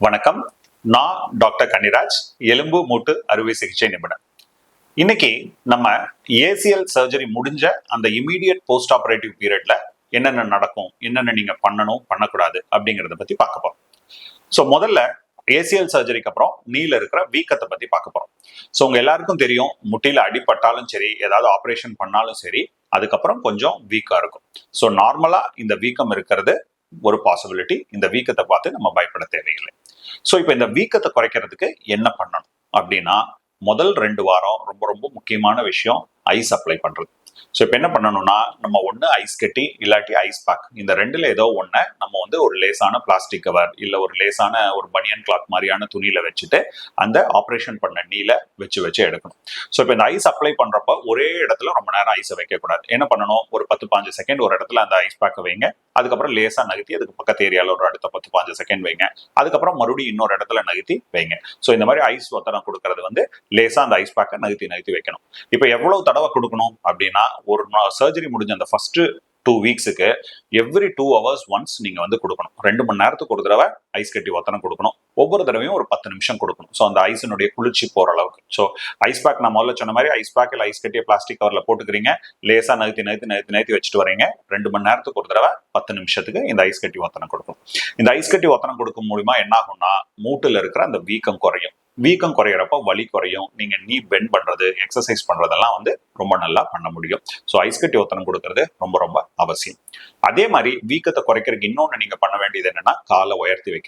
வணக்கம். நான் டாக்டர் கன்னிராஜ் எலும்பு மூட்டு அறுவை சிகிச்சை நிபுணர். இன்னைக்கு நம்ம ஏசிஎல் சர்ஜரி முடிஞ்ச அந்த இமீடியட் போஸ்ட் ஆபரேட்டிவ் பீரியட்ல என்னென்ன நடக்கும் என்னென்ன நீங்க பண்ணணும் பண்ணக்கூடாது அப்படிங்கறத பத்தி பார்க்க போறோம். ஸோ முதல்ல ஏசிஎல் சர்ஜரிக்கு அப்புறம் நீல இருக்கிற வீக்கத்தை பத்தி பார்க்க போறோம். ஸோ உங்க எல்லாருக்கும் தெரியும் முட்டியில அடிப்பட்டாலும் சரி ஏதாவது ஆப்ரேஷன் பண்ணாலும் சரி அதுக்கப்புறம் கொஞ்சம் வீக்கா இருக்கும். ஸோ நார்மலா இந்த வீக்கம் இருக்கிறது ஒரு பாசிபிலிட்டி இந்த வீக்கத்தை பார்த்து நம்ம பயப்பட தேவையில்லை. ஸோ இப்போ இந்த வீக்கத்தை குறைக்கிறதுக்கு என்ன பண்ணணும்? அப்படின்னா முதல் ரெண்டு வாரம் ரொம்ப ரொம்ப முக்கியமான விஷயம் ஐஸ் அப்ளை பண்றது. ஸோ இப்போ என்ன பண்ணணும்னா நம்ம ஒன்று ஐஸ் கட்டி இல்லாட்டி ஐஸ் பேக் இந்த ரெண்டுல ஏதோ ஒன்று நம்ம வந்து ஒரு லேசான பிளாஸ்டிக் கவர் இல்லை ஒரு லேசான ஒரு பனியன் கிளாத் மாதிரியான துணியில வச்சுட்டு அந்த ஆப்ரேஷன் பண்ண நீல வச்சு வச்சு எடுக்கணும். ஸோ இப்போ இந்த ஐஸ் அப்ளை பண்ணுறப்ப ஒரே இடத்துல ரொம்ப நேரம் ஐஸை வைக்கக்கூடாது என்ன பண்ணணும்? ஒரு பத்து பாஞ்சு செகண்ட் ஒரு இடத்துல அந்த ஐஸ் பேக்கை வைங்க. அதுக்கப்புறம் லேசா நகர்த்தி அதுக்கு பக்கத்து ஏரியாவில் ஒரு அடுத்த பத்து பாஞ்சு செகண்ட் வைங்க. அதுக்கப்புறம் மறுபடியும் இன்னொரு இடத்துல நகர்த்தி வைங்க. ஸோ இந்த மாதிரி ஐஸ் ஒத்தனம் கொடுக்கறது வந்து லேசா அந்த ஐஸ் பேக்கை நகர்த்தி நகர்த்தி வைக்கணும். இப்போ எவ்வளவு தடவை கொடுக்கணும் அப்படின்னா ஒரு சர்ஜரி முடிஞ்ச அந்த ஃபர்ஸ்ட் டூ வீக்ஸுக்கு எவ்ரி டூ ஹவர்ஸ் ஒன்ஸ் நீங்கள் வந்து கொடுக்கணும். ரெண்டு மணி நேரத்துக்கு ஒரு தடவை ஐஸ் கட்டி ஒத்தனை கொடுக்கணும். ஒவ்வொரு தடவையும் ஒரு பத்து நிமிஷம் கொடுக்கணும். ஸோ அந்த ஐஸினுடைய குளிர்ச்சி போகிற அளவுக்கு. ஸோ ஐஸ் பேக் நான் முதல்ல சொன்ன மாதிரி ஐஸ் பேக்கில் ஐஸ் கட்டிய பிளாஸ்டிக் கவரில் போட்டுக்கிறீங்க. லேசாக நகர்த்தி நகர்த்தி நகர்த்தி நகர்த்தி வச்சுட்டு வரீங்க ரெண்டு மணி நேரத்துக்கு ஒரு தடவை பத்து நிமிஷத்துக்கு இந்த ஐஸ் கட்டி ஒத்தனை கொடுக்கணும் இந்த ஐஸ் கட்டி ஒத்தனை கொடுக்கும் மூலிமா என்ன ஆகும்னா மூட்டில் இருக்கிற அந்த வீக்கம் குறையும். வீக்கம் குறையிறப்ப வலி குறையும். நீங்க நீ பெண்ட் பண்றது எக்ஸசைஸ் பண்றதெல்லாம் வந்து ரொம்ப நல்லா பண்ண முடியும். ஸோ ஐஸ் கட்டி ஒத்தனம் கொடுக்கறது ரொம்ப ரொம்ப அவசியம். அதே மாதிரி வீக்கத்தை குறைக்கிறதுக்கு இன்னொன்று நீங்க பண்ண வேண்டியது என்னன்னா காலை உயர்த்தி வைக்கிறது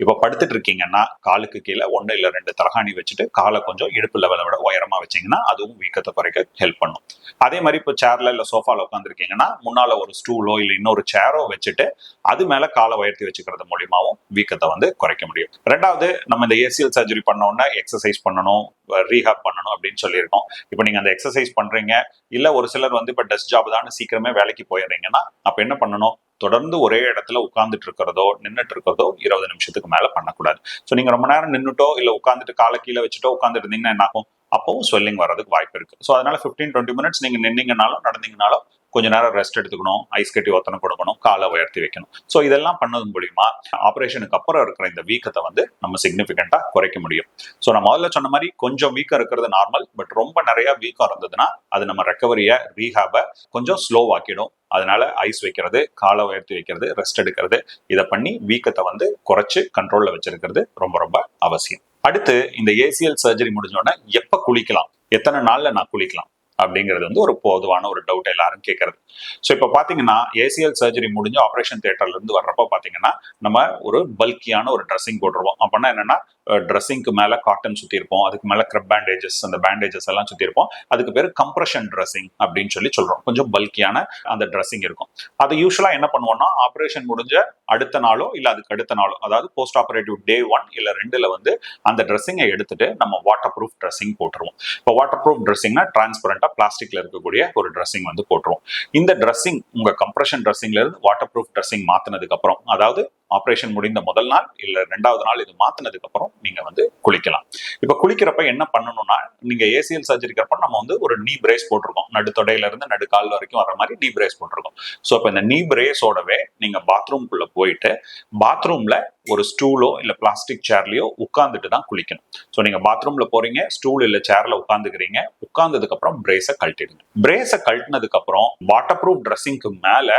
இப்போ படுத்துட்டு இருக்கீங்கன்னா காலுக்கு கீழே ஒன்று இல்லை ரெண்டு தலகாணி வச்சுட்டு காலை கொஞ்சம் இடுப்பு லெவலை விட உயரமா வச்சீங்கன்னா அதுவும் வீக்கத்தை குறைக்க ஹெல்ப் பண்ணும். அதே மாதிரி இப்போ சேர்ல இல்லை சோஃபால உட்காந்துருக்கீங்கன்னா முன்னால ஒரு ஸ்டூலோ இல்லை இன்னொரு சேரோ வச்சுட்டு அது மேல காலை உயர்த்தி வச்சுக்கிறது மூலியமாவும் வீக்கத்தை வந்து குறைக்க முடியும். ரெண்டாவது நம்ம இந்த ஏசியல் சர்ஜரி பண்ணோன்னா எக்ஸசைஸ் பண்ணணும் ரீஹாப் பண்ணணும் அப்படின்னு சொல்லியிருக்கோம். இப்போ நீங்க அந்த எக்ஸசைஸ் பண்றீங்க இல்ல ஒரு சிலர் வந்து இப்போ டெஸ்ட் ஜாப் தான் சீக்கிரமே வேலைக்கு போயிடுறீங்கன்னா அப்ப என்ன பண்ணணும்? தொடர்ந்து ஒரே இடத்துல உட்கார்ந்துட்டு இருக்கிறதோ நின்றுட்டு இருக்கிறதோ இருபது நிமிஷத்துக்கு மேல பண்ணக்கூடாது. ஸோ நீங்க ரொம்ப நேரம் நின்றுட்டோ இல்ல உட்காந்துட்டு காலை கீழே வச்சுட்டோ உட்காந்துட்டு இருந்தீங்கன்னா என்ன ஆகும் அப்பவும் ஸ்வெல்லிங் வர்றதுக்கு வாய்ப்பு இருக்கு. ஸோ அதனால ஃபிஃப்டீன் டுவெண்ட்டி மினிட்ஸ் நீங்க நின்னீங்கனாலும் நடந்தீங்கனாலும் கொஞ்ச நேரம் ரெஸ்ட் எடுத்துக்கணும் ஐஸ் கட்டி ஒத்தனை கொடுக்கணும் காலை உயர்த்தி வைக்கணும். ஸோ இதெல்லாம் பண்ணது மூலியமா ஆப்ரேஷனுக்கு அப்புறம் இருக்கிற இந்த வீக்கத்தை வந்து நம்ம சிக்னிஃபிகண்டா குறைக்க முடியும். ஸோ நான் முதல்ல சொன்ன மாதிரி கொஞ்சம் வீக்கம் இருக்கிறது நார்மல் பட் ரொம்ப நிறைய வீக்கம் இருந்ததுன்னா அது நம்ம ரெக்கவரியை ரீஹாபை கொஞ்சம் ஸ்லோவாக்கிடும் அதனால ஐஸ் வைக்கிறது காலை உயர்த்தி வைக்கிறது ரெஸ்ட் எடுக்கிறது இதை பண்ணி வீக்கத்தை வந்து குறைச்சு கண்ட்ரோல்ல வச்சிருக்கிறது ரொம்ப ரொம்ப அவசியம். அடுத்து இந்த ஏசிஎல் சர்ஜரி முடிஞ்சோடனே எப்ப குளிக்கலாம்? எத்தனை நாள்ல நான் குளிக்கலாம்? அப்படிங்கிறது வந்து ஒரு பொதுவான ஒரு டவுட் எல்லாரும் கேட்கறது. ஸோ இப்போ பார்த்தீங்கன்னா ஏசிஎல் சர்ஜரி முடிஞ்சு ஆப்ரேஷன் தேட்டர்லேருந்து வர்றப்போ வர்றப்ப பார்த்தீங்கன்னா நம்ம ஒரு பல்கியான ஒரு ட்ரெஸ்ஸிங் போட்டுருவோம். அப்படின்னா என்னன்னா ட்ரெஸ்ஸிங்க்கு மேலே காட்டன் சுற்றிருப்போம் அதுக்கு மேலே க்ரப் பேண்டேஜஸ் அந்த பேண்டேஜஸ் எல்லாம் சுற்றிருப்போம் அதுக்கு பேர் கம்ப்ரெஷன் ட்ரெஸ்ஸிங் அப்படின்னு சொல்லி சொல்கிறோம் கொஞ்சம் பல்கியான அந்த ட்ரெஸ்ஸிங் இருக்கும். அது யூஸ்வலாக என்ன பண்ணுவோம்னா ஆப்ரேஷன் முடிஞ்ச அடுத்த நாளோ இல்லை அதுக்கு அடுத்த நாளோ அதாவது போஸ்ட் ஆப்ரேட்டிவ் டே ஒன் இல்லை ரெண்டில் வந்து அந்த ட்ரெஸ்ஸிங்கை எடுத்துட்டு நம்ம வாட்டர் ப்ரூஃப் ட்ரெஸ்ஸிங் போட்டுருவோம். இப்போ வாட்டர் ப்ரூஃப் ட்ரெஸ்ஸிங்னா டிரான்ஸ்பரண்டா பிளாஸ்டிக்ல இருக்கக்கூடிய ஒரு ட்ரெஸ்ஸிங் வந்து போட்டுருவோம் இந்த ட்ரெஸ்ஸிங் உங்க கம்ப்ரெஷன் ட்ரெஸ்ஸிங்ல இருந்து வாட்டர் ப்ரூஃப் ட்ரெஸ்ஸிங் மாத்தினதுக்கு அப்புறம் அதாவது ஆப்ரேஷன் முடிந்த முதல் நாள் இல்ல ரெண்டாவது நாள் இது மாத்தினதுக்கு அப்புறம் நீங்க வந்து குளிக்கலாம். இப்ப குளிக்கிறப்ப என்ன பண்ணணும்னா நீங்க ஏசியல் சர்ஜரிக்கு அப்புறம் நம்ம வந்து ஒரு நீ பிரேஸ் போட்டிருக்கோம். நடுத்தொடையில இருந்து நடுக்கால் வரைக்கும் வர மாதிரி நீ பிரேஸ் போட்டிருக்கோம். ஸோ இப்போ இந்த நீ பிரேஸோடவே நீங்க பாத்ரூம்குள்ள போயிட்டு பாத்ரூம்ல ஒரு ஸ்டூலோ இல்ல பிளாஸ்டிக் சேர்லயோ உட்காந்துட்டு தான் குளிக்கணும். ஸோ நீங்க பாத்ரூம்ல போறீங்க ஸ்டூல் இல்ல சேர்ல உட்காந்துக்கிறீங்க உட்கார்ந்ததுக்கு அப்புறம் பிரேஸை கழட்டிடுங்க. பிரேஸை கழட்டினதுக்கு அப்புறம் வாட்டர் ப்ரூஃப் ட்ரெஸ்ஸிங்க்கு மேல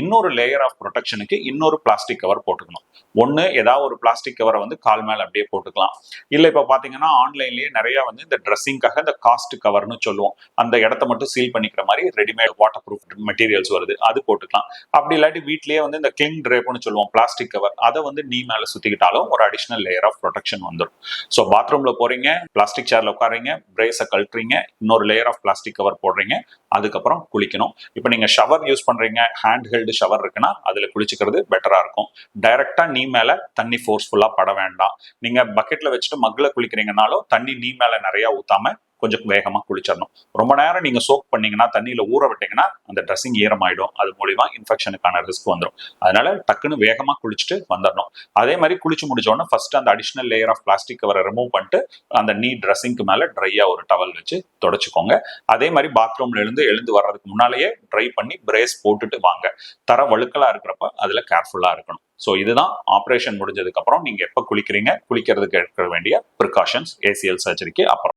இன்னொரு லேயர் ஆஃப் ப்ரொடெக்ஷனுக்கு இன்னொரு பிளாஸ்டிக் கவர் போட்டுக்கணும். ஒன்று ஏதாவது ஒரு பிளாஸ்டிக் கவரை வந்து கால் மேலே அப்படியே போட்டுக்கலாம். இல்லை இப்போ பார்த்தீங்கன்னா ஆன்லைன்லேயே நிறையா வந்து இந்த ட்ரெஸ்ஸிங்காக இந்த காஸ்ட் கவர்னு சொல்லுவோம். அந்த இடத்த மட்டும் சீல் பண்ணிக்கிற மாதிரி ரெடிமேட் வாட்டர் ப்ரூஃப் மெட்டீரியல்ஸ் வருது. அது போட்டுக்கலாம். அப்படி இல்லாட்டி வீட்லேயே வந்து இந்த கிளிங் ட்ரேப்னு சொல்லுவோம் பிளாஸ்டிக் கவர் அதை வந்து நீ மேலே சுற்றிக்கிட்டாலும் ஒரு அடிஷ்னல் லேயர் ஆஃப் ப்ரொடெக்ஷன் வந்துடும் ஸோ பாத்ரூமில் போகிறீங்க பிளாஸ்டிக் சேரில் உட்காரீங்க பிரேஸை கழட்டுறீங்க இன்னொரு லேயர் ஆஃப் பிளாஸ்டிக் கவர் போடுறீங்க அதுக்கப்புறம் குளிக்கணும். இப்போ நீங்கள் ஷவர் யூஸ் பண்ணுறீங்க ஹேண்ட் ஹெல்டு ஷவர் இருக்குன்னா அதில் குளிச்சுக்கிறது பெட்டராக இருக்கும். டைரக்டா நீ மேல தண்ணி ஃபோர்ஸ்ஃபுல்லா பட வேண்டாம். நீங்க பக்கெட்ல வச்சுட்டு மக்ல குளிக்கிறீங்கனாலும் தண்ணி நீ மேல நிறைய ஊத்தாம கொஞ்சம் வேகமாக குளிச்சிடணும். ரொம்ப நேரம் நீங்கள் சோக் பண்ணீங்கன்னா தண்ணியில் ஊற விட்டீங்கன்னா அந்த ட்ரெஸ்ஸிங் ஈரமாயிடும். அது மூலிமா இன்ஃபெக்ஷனுக்கான ரிஸ்க் வந்துடும் அதனால டக்குன்னு வேகமாக குளிச்சுட்டு வந்துடணும். அதே மாதிரி குளிச்சு முடிச்சோடனே ஃபர்ஸ்ட் அந்த அடிஷ்னல் லேயர் ஆஃப் பிளாஸ்டிக் கவரை ரிமூவ் பண்ணிட்டு அந்த நீ ட்ரெஸ்ஸிங்க்கு மேலே ட்ரையாக ஒரு டவல் வச்சு தொடச்சிக்கோங்க. அதே மாதிரி பாத்ரூம்ல இருந்து எழுந்து வர்றதுக்கு முன்னாலேயே ட்ரை பண்ணி பிரேஸ் போட்டுட்டு வாங்க. தர வழுக்கலாக இருக்கிறப்ப அதில் கேர்ஃபுல்லாக இருக்கணும். ஸோ இதுதான் ஆப்ரேஷன் முடிஞ்சதுக்கப்புறம் நீங்கள் எப்போ குளிக்கிறீங்க? குளிக்கிறதுக்கு எடுக்க வேண்டிய ப்ரிகாஷன்ஸ் ஏசிஎல் சர்ஜரிக்கு அப்புறம்.